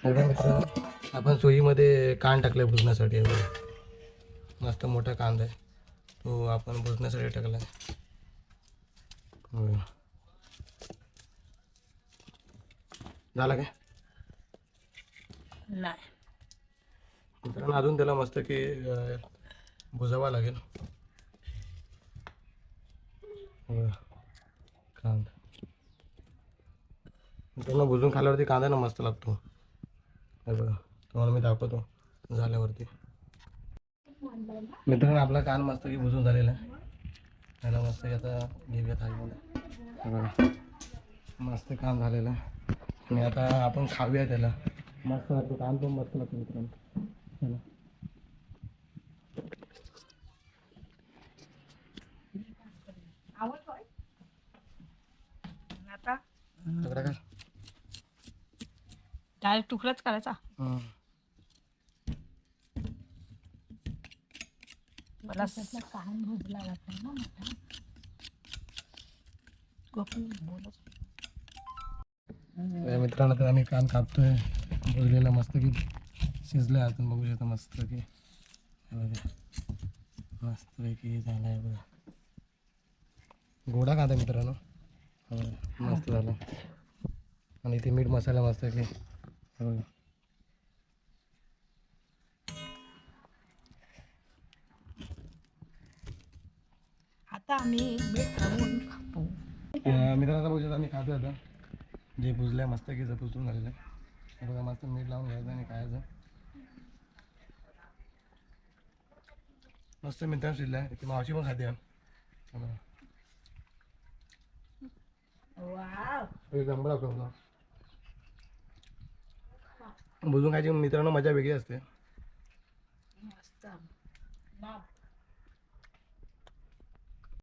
आपण सोयीमध्ये कान टाकले भुजण्यासाठी. मस्त मोठा कांदा आहे. तो आपण भुजण्यासाठी टाकला झाला काय? नाही. मित्रांनो अजून त्याला मस्त की भुजावा लागेल. कांदा. मित्रांनो भुजून खाल्यावरती कांदा ना मस्त लागतो. हे बघा तुम्हाला मी दाखवतो झाल्यावरती. मित्रांनो आपला कान मस्त की भुजून झालेला आहे. त्याला मस्त की आता घेऊया थाळीमध्ये हे बघा मस्त कान झालेलं आहे. आणि आता आपण खाऊया त्याला. मस्त लागतो कान पण मस्त लागतो मित्रांनो. चला आता? डायरेक्ट तुकडाच करायचा. हं. मला कान ना मित्रांनो तर आम्ही कान कापतोय. भुजलेला मस्त की शिजलं आतून बघू शकता मस्त की. हे बघा. मस्त पैकी झाला आहे बघा. गोडा कांदा मित्रांनो. हे मस्त झाला. आणि इथे मीठ मसाला मस्त की बघा आता आम्ही मीठ लावून खातो. बघू शकता आम्ही खातो आता. जे भुजलं आहे मस्त की भुजून झालेलं आहे. बघा मस्त मीठ लावून घ्यायचं आणि खायचं. मस्त मित्रांनो शिजलं आहे ती मावशी पण खाते. हे एक नंबर दाखव तुला. भुजून खायची मित्रांनो मजा वेगळी असते. मस्त.